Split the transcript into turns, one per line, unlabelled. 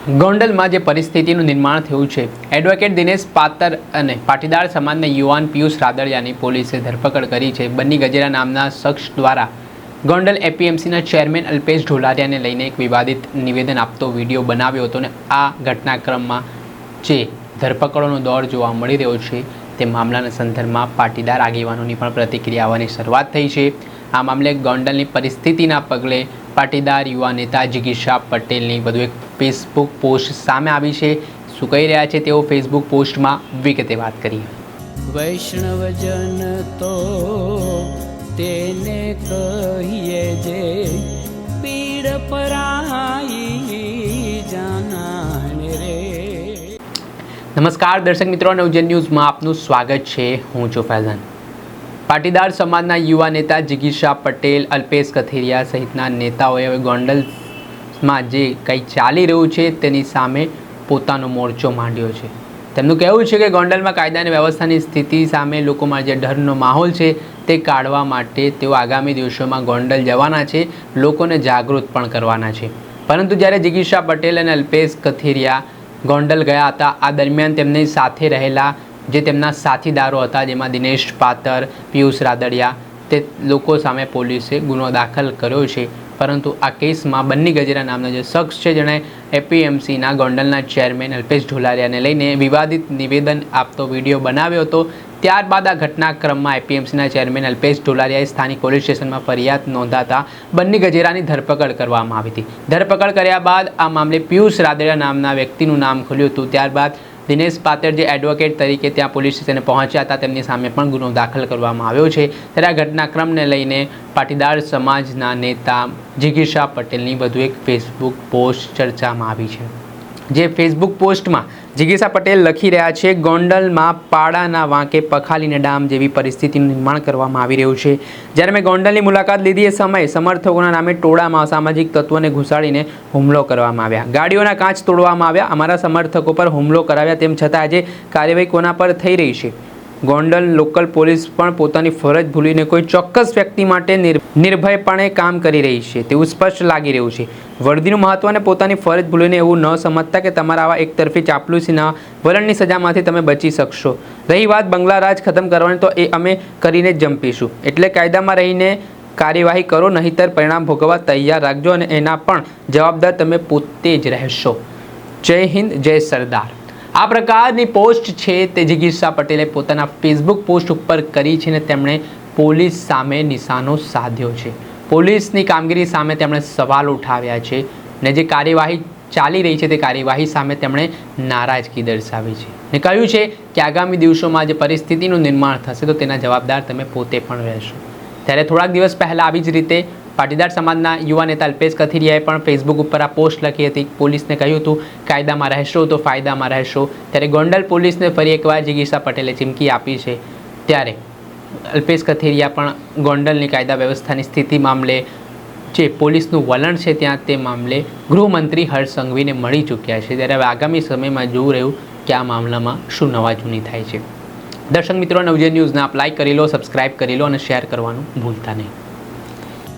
ગોંડલમાં જે પરિસ્થિતિનું નિર્માણ થયું છે, એડવોકેટ દિનેશ પાતર અને પાટીદાર સમાજના યુવાન પિયુષ રાદડિયાની પોલીસે ધરપકડ કરી છે. બન્ની ગજેરા નામના શખ્સ દ્વારા ગોંડલ એપીએમસીના ચેરમેન અલ્પેશ ઢોલારિયાને લઈને એક વિવાદિત નિવેદન આપતો વીડિયો બનાવ્યો હતો અને આ ઘટનાક્રમમાં જે ધરપકડોનો દોર જોવા મળી રહ્યો છે, તે મામલાના સંદર્ભમાં પાટીદાર આગેવાનોની પણ પ્રતિક્રિયા આવવાની શરૂઆત થઈ છે. આ મામલે ગોંડલની પરિસ્થિતિના પગલે પાટીદાર યુવા નેતા જિગીશા પટેલની વધુ એક ફેસબુક પોસ્ટ સામે આવી છે. શું કહી રહ્યા છે તેઓ ફેસબુક પોસ્ટમાં વિગતે વાત કરીએ.
વૈષ્ણવજન તો તેને કહીએ જે પીડ પરાઈ જાનાને રે.
નમસ્કાર દર્શક મિત્રો નવજન ન્યૂઝમાં આપનું સ્વાગત છે. હું છું ફૈઝાન. પાટીદાર સમાજના યુવા નેતા જિગીશા પટેલ અલ્પેશ કથિરિયા સહિતના નેતાઓએ હવે ગોંડલમાં જે કંઈ ચાલી રહ્યું છે તેની સામે પોતાનો મોરચો માંડ્યો છે. તેમનું કહેવું છે કે ગોંડલમાં કાયદા અને વ્યવસ્થાની સ્થિતિ સામે લોકોમાં જે ડરનો માહોલ છે તે કાઢવા માટે તેઓ આગામી દિવસોમાં ગોંડલ જવાના છે, લોકોને જાગૃત પણ કરવાના છે. પરંતુ જ્યારે જિગીશા પટેલ અને અલ્પેશ કથિરિયા ગોંડલ ગયા હતા, આ દરમિયાન તેમની સાથે રહેલા જે તેમના સાથીદારો હતા, જેમાં દિનેશ પાતર, પિયુષ રાદડિયા, તે લોકો સામે પોલીસે ગુનો દાખલ કર્યો છે. પરંતુ આ કેસમાં બન્ની ગજેરા નામના જે શખ્સ છે, જેણે એપીએમસીના ગોંડલના ચેરમેન અલ્પેશ ઢોલારિયાને લઈને વિવાદિત નિવેદન આપતો વીડિયો બનાવ્યો હતો. ત્યારબાદ આ ઘટનાક્રમમાં એપીએમસીના ચેરમેન અલ્પેશ ઢોલારિયાએ સ્થાનિક પોલીસ સ્ટેશનમાં ફરિયાદ નોંધાતા બંને ગજેરાની ધરપકડ કરવામાં આવી હતી. ધરપકડ કર્યા બાદ આ મામલે પિયુષ રાદડિયા નામના વ્યક્તિનું નામ ખુલ્યું હતું. ત્યારબાદ દિનેશ પાતર જે એડવોકેટ તરીકે ત્યાં પોલીસ સ્ટેશને પહોંચ્યા હતા, તેમની સામે પણ ગુનો દાખલ કરવામાં આવ્યો છે. ત્યારે આ ઘટનાક્રમને લઈને પાટીદાર સમાજના નેતા જિગીશા પટેલની વધુ એક ફેસબુક પોસ્ટ ચર્ચામાં આવી છે. જે ફેસબુક પોસ્ટમાં જિગીશા પટેલ લખી રહ્યા છે, ગોંડલમાં પાડાના વાંકે પખાલીને ડામ જેવી પરિસ્થિતિનું નિર્માણ કરવામાં આવી રહ્યું છે. જ્યારે મેં ગોંડલની મુલાકાત લીધી એ સમયે સમર્થકોના નામે ટોળામાં અસામાજિક તત્વોને ઘુસાડીને હુમલો કરવામાં આવ્યા. ગાડીઓના કાચ તોડવામાં આવ્યા, અમારા સમર્થકો પર હુમલો કરાવ્યા, તેમ છતાં આજે કાર્યવાહી કોના પર થઈ રહી છે? ગોંડલ લોકલ પોલીસ પણ પોતાની ફરજ ભૂલીને કોઈ ચોક્કસ વ્યક્તિ માટે નિર- નિર્ભયપણે કામ કરી રહી છે, તેવું સ્પષ્ટ લાગી રહ્યું છે. વર્દીનું મહત્વ અને પોતાની ફરજ ભૂલીને એવું ન સમજતા કે તમારા આવા એકતરફી ચાપલુસીના વલણની સજામાંથી તમે બચી શકશો. રહી વાત બંગલા રાજ ખતમ કરવાની તો એ અમે કરીને જંપીશું. એટલે કાયદામાં રહીને કાર્યવાહી કરો, નહીંતર પરિણામ ભોગવવા તૈયાર રાખજો અને એના પણ જવાબદાર તમે પોતે જ રહેશો. જય હિન્દ, જય સરદાર. આ પ્રકારની પોસ્ટ છે તે જિગીર્ષા પટેલે પોતાના ફેસબુક પોસ્ટ ઉપર કરી છે અને તેમણે પોલીસ સામે નિશાનો સાધ્યો છે. પોલીસની કામગીરી સામે તેમણે સવાલ ઉઠાવ્યા છે ને જે કાર્યવાહી ચાલી રહી છે તે કાર્યવાહી સામે તેમણે નારાજગી દર્શાવી છે. ને કહ્યું છે કે આગામી દિવસોમાં જે પરિસ્થિતિનું નિર્માણ થશે તો તેના જવાબદાર તમે પોતે પણ રહેશો. ત્યારે થોડાક દિવસ પહેલાં આવી જ રીતે પાટીદાર સમાજના યુવા નેતા અલ્પેશ કથિરિયાએ પણ ફેસબુક ઉપર આ પોસ્ટ લખી હતી. પોલીસને કહ્યું હતું, કાયદામાં રહેશો તો ફાયદામાં રહેશો. ત્યારે ગોંડલ પોલીસને ફરી એકવાર જિગીસા પટેલે ચીમકી આપી છે. ત્યારે અલ્પેશ કથિરિયા પણ ગોંડલની કાયદા વ્યવસ્થાની સ્થિતિ મામલે જે પોલીસનું વલણ છે ત્યાં તે મામલે ગૃહમંત્રી હર્ષ સંઘવીને મળી ચૂક્યા છે. ત્યારે હવે આગામી સમયમાં જોવું રહ્યું કે આ મામલામાં શું નવા જૂની થાય છે. દર્શક મિત્રો નવજે ન્યૂઝને આપ લાઇક કરી લો, સબસ્ક્રાઇબ કરી લો અને શેર કરવાનું ભૂલતા નહીં.